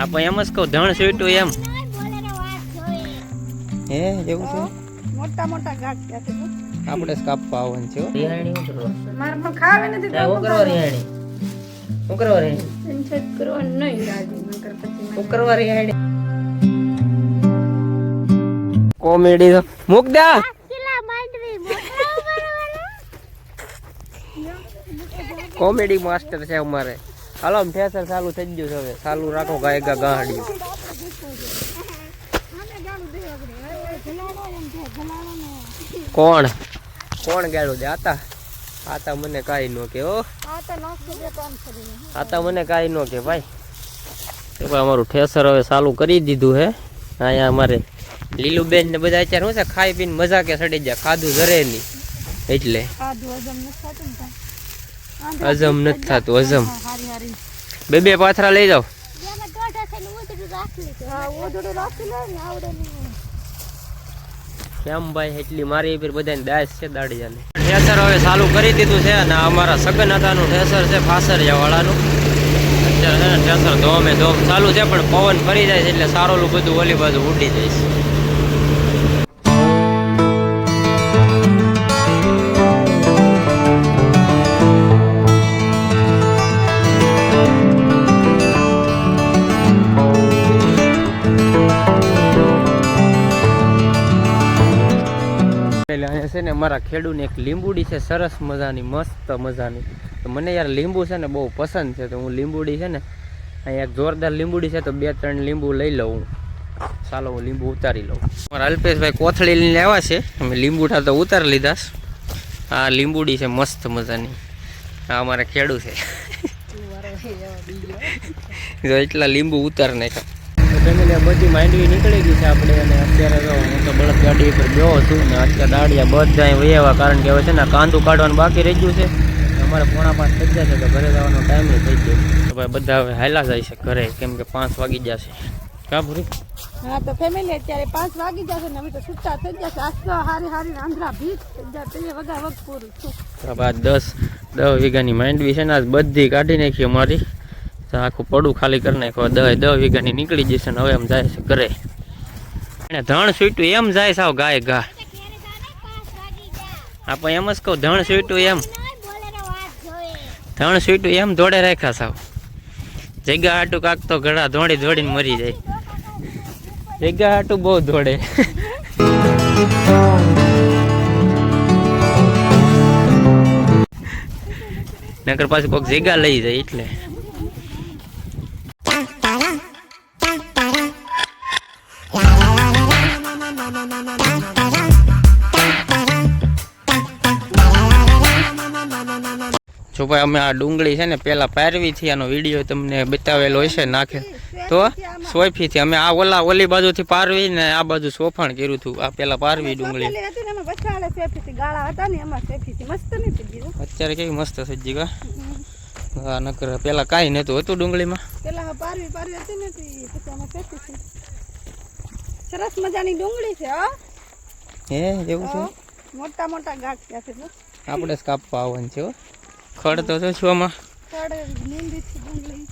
આપણે એમ જ કહું ધણ સ્વીટું એમ. હે એવું છે? મોટા મોટા છે આપણે કાપવા આવવાનું છે રિયાણી શું મારે પણ ખાવે નથી તો શું કરવા રિયાણી? શું કરવા રિહાણી એને છેદ કરવાનું નહીં રાજી નકર પછી કરવા રિહાણી કોમેડી તો મૂક દે. કોમેડી માસ્ટર છે અમારે. હાલો, આમ ઠેસર ચાલુ થઈ ગયું છે હવે. ચાલુ રાખો ગાયગા ગાડી કોણ? કોણ ગાડું દે આતા? આતા મને કાંઈ નો કે હો. આતા મને કાંઈ ન કે ભાઈ. એ ભાઈ અમારું ઠેસર હવે ચાલુ કરી દીધું હે. અહીંયા અમારે લીલુબેન ને બધા અત્યારે શું છે? ખાઈ પીને મજા કે સડી જાય ખાધું જરે નહીં. એટલે. ખાધું હજમ નથી થતું ને હજમ બે બે પાથરા લઈ જાઓ. ને કેમ ભાઈ, એટલી મારી પર બધાને દાસ છે દાડિયાને. ઠેસર હવે ચાલુ કરી દીધું છે અને અમારા સગન હતાનું ઠેસર છે ફાસરિયા વાળાનું અત્યારે છે ને ઠેસર ધોમે ધોમ ચાલુ છે, પણ પવન ફરી જાય છે એટલે સારોલું બધું ઓલી બાજુ ઉડી જાય છે. અહીંયા છે ને મારા ખેડૂને એક લીંબુડી છે સરસ મજાની મસ્ત મજાની. તો મને યાર લીંબુ છે ને બહુ પસંદ છે તો હું લીંબુડી છે ને અહીંયા એક જોરદાર લીંબુડી છે તો બે ત્રણ લીંબુ લઈ લઉં. હું. ચાલો હું લીંબુ ઉતારી લઉં. મારા અલ્પેશભાઈ કોથળી લઈને આવ્યા છે. અમે લીંબુઠા તો ઉતારી લીધા આ લીંબુડી છે મસ્ત મજાની. આ અમારા ખેડૂ છે. જો એટલા લીંબુ ઉતાર નાખ્યા. ફેમિલી બધી માંડવી નીકળી ગઈ છે આપણે અને અત્યારે તો હું તો બળદ ગાડી ઉપર ગયો છું ને અત્યારે દાડિયા બધા વૈયાવા કારણ કે હવે છે ને કાંદું કાઢવાનું બાકી રહી ગયું છે. અમારે પોણા પાંચ થઈ ગયા છે તો ઘરે જવાનો ટાઈમ થઈ ગયો. તો ભાઈ બધા હવે હાલા જાય છે ઘરે કેમ કે પાંચ વાગી જશે કા ભૂરી? હા તો ફેમિલી અત્યારે પાંચ વાગી જશે ને અમે તો છૂટા થઈ જશે આજ તો હારી હારી આંધ્રા ભીત થઈ તો વગા પૂરું છું. દસ દસ વીઘાની માંડવી છે ને આજ બધી કાઢી નાખી અમારી. આખું પડું ખાલી કરી નાખ્યું. દહ દહ વીઘાની નીકળી જશે ને હવે એમ જાય છે ઘરે. એને ધણ સૂટ્યું એમ જાય સાવ ગાય ગા આપણે એમ જ કહું, ધણ સૂટ્યું એમ. ધણ સૂટ્યું એમ દોડે રાખ્યા સાવ જગ્યા હાટું કાક તો ઘડા ધોડી ધોડીને મરી જાય. જગ્યા હાટું બહુ દોડે નકર પાછું કોઈક જગ્યા લઈ જાય એટલે. જો ભાઈ અમે આ ડુંગળી છે ને પેલા પારવીથી આનો વીડિયો તમને બતાવેલો હશે નાખે. તો સોયફીથી અમે આ ઓલા ઓલી બાજુથી પારવી ને આ બાજુ સોફાણ કર્યું હતું આ પેલા પારવી ડુંગળી. અત્યારે કેવી મસ્ત સજ્જી કા હા. નકર પેલા કાંઈ નતું હતું ડુંગળીમાં. પેલા પારવી પારવી હતી ને તો સરસ મજાની ડુંગળી છે હો. હે એવું છે? મોટા મોટા ગાંઠ ત્યાં છે આપણે કાપવા આવવાનું છે હો. ખડ તો જો છું આમાં કડ લીંબી છે ડુંગળી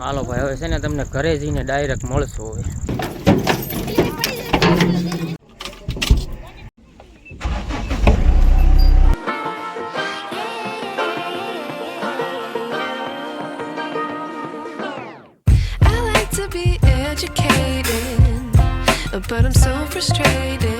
હાલો ભાઈ હવે છે ને તમને ઘરે જઈને ડાયરેક્ટ મળશો હવે I like to be educated, but I'm so frustrated.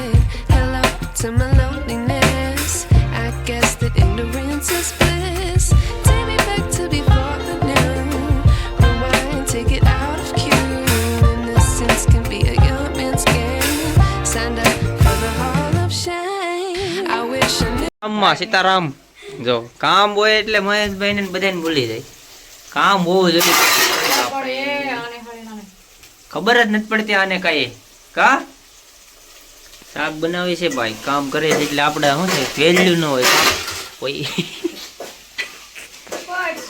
કામમાં સીતારામ. જો, કામ હોય એટલે મહેશભાઈ ને બધાને ભૂલી જાય. કામ બહુ જોઈએ ખબર જ નથી પડતી આને કઈ. કા? શાક બનાવે છે ભાઈ, કામ કરે છે એટલે આપણે શું છે, વેલ્યુ ન હોય. કોઈ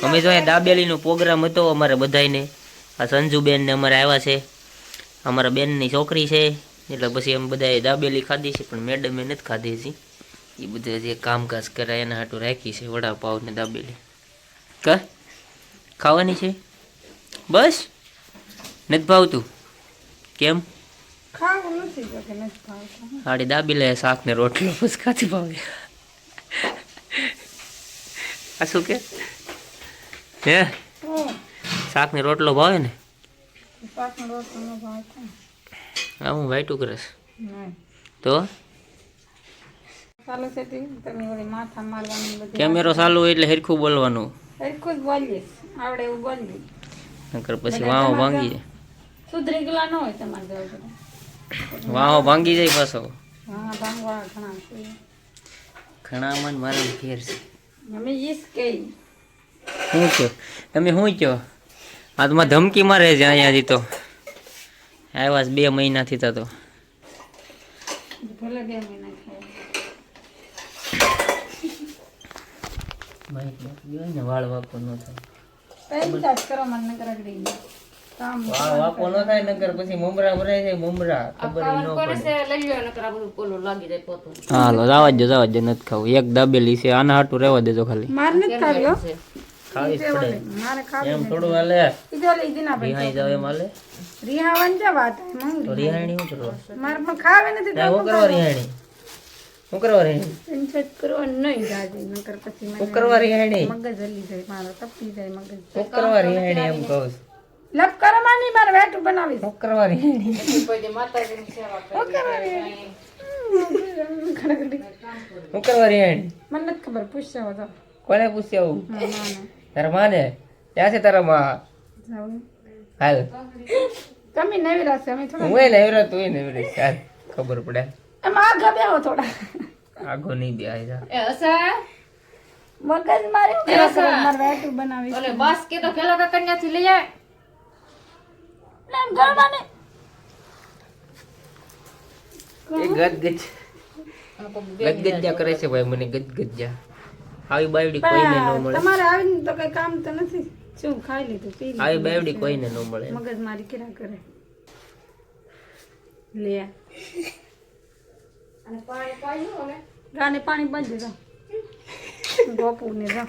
અમે જો અહીંયા દાબેલીનો પ્રોગ્રામ હતો અમારે બધાયને. આ સંજુબેન ને અમારે આવ્યા છે. અમારા બેનની છોકરી છે. એટલે પછી અમે બધાએ દાબેલી ખાધી છે, પણ મેડમે નથી ખાધી હજી. એ બધા જે કામકાજ કરાય એના હાટું રાખી છે વડાપાવને દાબેલી. ક? ખાવાની છે? બસ? નથી ભાવતું? કેમ? ખાવું દાબેલા દાબી લે શાક ને રોટલો બસ ખાતી ભાવે? આ શું કે? હે? શાક ને રોટલો ભાવે ને? હું વાઈટું કરીશ તો? ચાલો છે તમે ઓલી માથા મારવાની બધી કેમેરો ચાલુ હોય એટલે હરખું બોલવાનું. હરખું જ બોલીશ. આવડે એવું બોલવી નકર પછી વાહો ભાંગી જાય. સુધરી ગયેલા ન હોય તમારે જવું વાહો ભાંગી જાય પાછો. હા ભાંગવા ઘણા છે. ઘણામાં ને મારા ફેર છે. અમે ઈસ કઈ. શું કયો? તમે શું કયો? આ તો ધમકી મારે છે અહીંયાથી તો. આવ્યા બે મહિનાથી તો તો ભલે બે મહિના ખાય ને વાળ વાપો ન થાય. કઈ ચાર્જ કરો મને નકર અગડી ગઈ કામ વાળ વાપો ન થાય નકર પછી મમરા ભરાય જાય મમરા. ખબર ન પડે. હાલો જવા દો જવા દો નથી ખાવું. એક દાબેલી છે આના હાટું રહેવા દેજો ખાલી. મારે નથી ખાવ્યો ખાવી જ પડે. એમ થોડું હાલે. રિહાઈ જાવ એમ હાલે? રિહાવન વાત હે તો મંગી રિહાણી શું કરવા મારે પણ ખાવે નથી ના, શું કરવા રિહાણી શું કરવા રહી કરવાનું નહીં જાજી નકર પછી શું મને કરવા મગજ હલી જાય મારો તપી જાય મગજ. શું કરવા રિહાણી એમ કહું લપ કરો મારે વેટું બનાવીશ. શું કરવા રિહાણી શું કરવા રે? હમ, ખડખડી. શું કરવા મને નથી ખબર પૂછ્યો હતો. કોને પૂછ્યું? તારા માને? ક્યાં છે તારા માં? હાલ. તમે નવી રાખશે અમે થોડા હું ને એવરો તું નવી ચાલ ખબર પડે. એમ આગળ બેહો થોડા. આગો નહીં મગજ મારે બનાવીશ. ના, એમ ગળવાને. એ ગદગજ ગદગજ્જા કરે છે ભાઈ મને ગદગજ્જા આવી બાવડી કોઈને ન મળે. તમારે આવીને તો કઈ કામ તો નથી. શું ખાઈ લીધું પી લીધું આવી બાવડી કોઈને ન મળે મગજ મારી કેરા કરે. લે પાણી બંધ ગોપુ ને જો.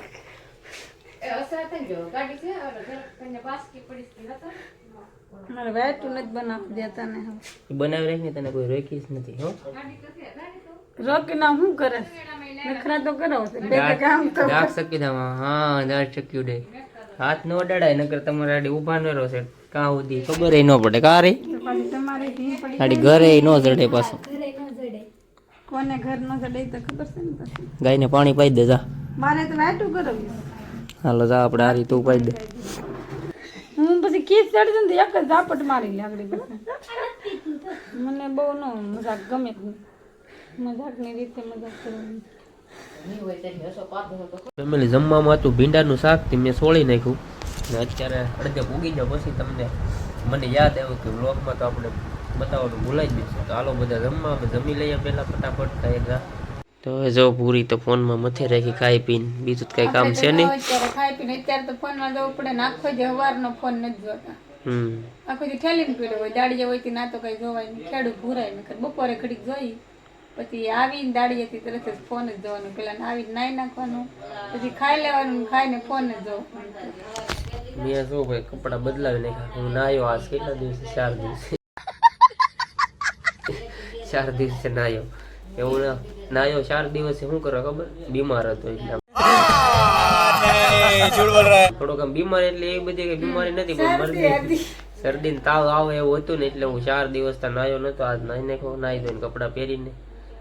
મારે વેટું નથી બનાવવા દેતા ને હવે. બનાવી રાખીને તને કોઈ રોકીશ નથી હો. રોકી ના શું કરે? નખરા તો કરો બે બે કામ તો શકી હા દાગ શક્યું ડે હાથ ન અડાડાય નકર તમારે આડી ઊભા ન રહો છે. કાં સુધી ખબર ન પડે. કા રે? તમારે ઘી પડી આડી ઘરે ન જડે પાછું. કોને ઘર ન ચડે તો ખબર છે ને ગાયને પાણી પાઈ દે જા મારે તો વાટું કરવું હાલો જા આપણે આ તું પાઈ દે. હું પછી કીસ ચડી ને તો એક જ ઝાપટ મારી લાગડી મને બહુ ન મજાક ગમે મજાકની રીતે મજાક કરવાની. ફેમિલી જમવામાં હતું ભીંડાનું શાક તે મેં સોળી નાખ્યું. અત્યારે અડધે ભૂગી જાય પછી તમને મને યાદ આવ્યું કે વ્લોગમાં તો આપણે બતાવવાનું ભૂલાઈ જ તો હાલો બધા જમવા જમી લઈએ પહેલાં ફટાફટ ખાઈ એકદા તો હવે જો પૂરી તો ફોનમાં મથે રાખી ખાઈ પીને. બીજું તો કઈ કામ છે નહીં. અત્યારે ખાઈ પીને અત્યારે તો ફોનમાં જવું પડે નાખો આખો જે સવારનો ફોન નથી જોતા. હમ. આખો જે ઠેલીને પીડ્યો હોય દાડીએ હોય ના તો કઈ જોવાય નહીં. ખેડૂત ભૂરાય નહીં. બપોરે ઘડીક જોઈ પછી આવીને દાડીએથી તરત જ ફોન જ જોવાનું. પેલા આવીને નાઈ નાખવાનું પછી ખાઈ લેવાનું ને ખાઈને ફોન જ જોવાનું મેં શું ભાઈ કપડાં બદલાવી નાખ્યા. હું નાયો આજ કેટલા દિવસે? ચાર દિવસે. ચાર દિવસે નાયો. એવું ના નાયો ચાર દિવસે શું કરો ખબર? બીમાર હતો એટલે થોડોક આમ બીમાર એટલે એ બધી કઈ બીમારી નથી પણ મરદી શરદી. ને તાવ આવે એવું હતું ને એટલે હું ચાર દિવસ ત્યાં નાયો નતો આજ નાઈ નાખો નાઈ ધોઈને કપડાં પહેરીને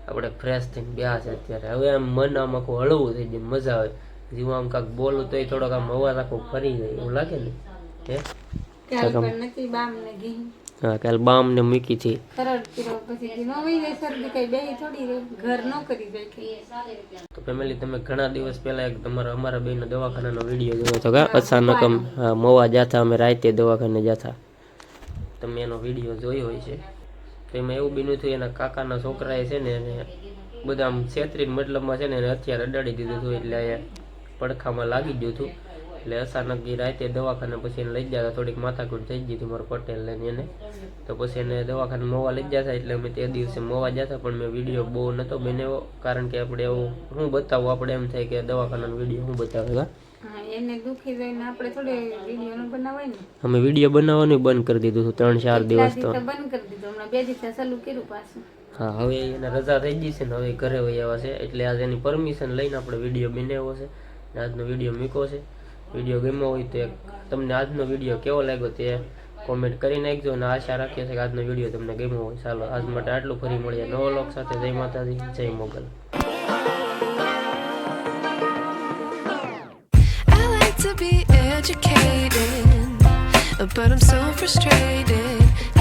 આપણે ફ્રેશ થઈને બ્યા છે અત્યારે. હવે આમ મન આમ આખું હળવું થઈ જાય મજા આવે. જીવા આમ કાંક બોલું તોય થોડોક આમ અવાજ આખો ફરી જાય એવું લાગે ને? હે? નથી બામ ને ઘી. હા કાલ બામ ને મૂકી હતી તો ફેમિલી તમે ઘણા દિવસ પહેલા એક તમારા અમારા બેનો દવાખાનાનો વીડિયો જોયો હતો કા? અચાનક મવા જાતા અમે રાતે દવાખાને જાતા. તમે એનો વીડિયો જોયો હોય છે. તો એમાં એવું બીનું થયું એના કાકાના છોકરાએ છે ને એને બધા આમ છેતરી મતલબમાં છે ને એને અત્યારે અડાડી દીધું હતું એટલે પડખામાં લાગી ગયું હતું. એટલે અચાનક એ રાતે દવાખાને પછી એને લઈ જતા થોડીક માથાકૂટ થઈ ગઈ હતી મારો પટેલ લઈને એને. તો પછી એને દવાખાને મોવા લઈ જતા એટલે અમે તે દિવસે મોવા જતા પણ મેં વીડિયો બહુ નહોતો બનાવ્યો કારણ કે આપણે એવું હું બતાવું આપણે એમ થાય કે દવાખાનાનો વીડિયો હું બતાવે અમે વીડિયો બનાવવાનું બંધ કરી દીધું હતું ત્રણ ચાર દિવસ તો. તો બંધ કરી દીધું બે દિવસ ચાલુ કર્યું પાછું. હા હવે એને રજા થઈ ગઈ છે ને હવે ઘરે વહી આવ્યા છે એટલે આજે એની પરમિશન લઈને આપણે વીડિયો બનાવ્યો છે આજનો વીડિયો મૂક્યો છે. વીડિયો ગમ્યો હોય તો તમને આજનો વીડિયો કેવો લાગ્યો તે કોમેન્ટ કરી નાખજો અને આશા રાખીએ છીએ કે આજનો વીડિયો તમને ગમ્યો હોય. ચાલો, આજ માટે આટલું. ફરી મળીએ નવો લોક સાથે. જય માતાજી, જય Mughal. But I'm so frustrated.